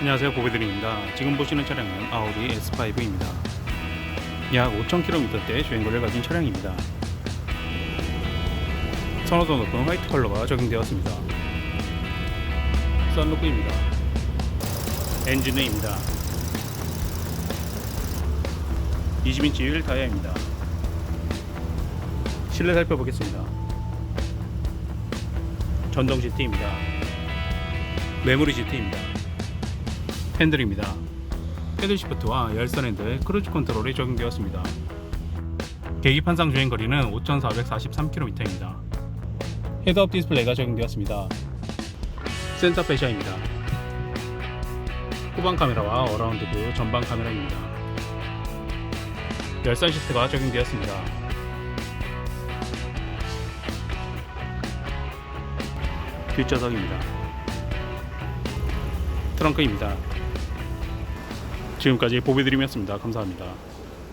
안녕하세요. 보배드림입니다. 지금 보시는 차량은 아우디 S5입니다. 약 5,000km대 주행거리를 가진 차량입니다. 선호도 높은 화이트 컬러가 적용되었습니다. 썬루프입니다. 엔진웨이입니다. 20인치 휠 타이어입니다. 실내 살펴보겠습니다. 전동 GT입니다. 메모리 GT입니다 핸들입니다. 패들 시프트와 열선 핸들, 크루즈 컨트롤이 적용되었습니다. 계기판상 주행 거리는 5,443km입니다. 헤드업 디스플레이가 적용되었습니다. 센터 페시아입니다. 후방 카메라와 어라운드 뷰 전방 카메라입니다. 열선 시트가 적용되었습니다. 뒷좌석입니다. 트렁크입니다. 지금까지 보배드림이었습니다. 감사합니다.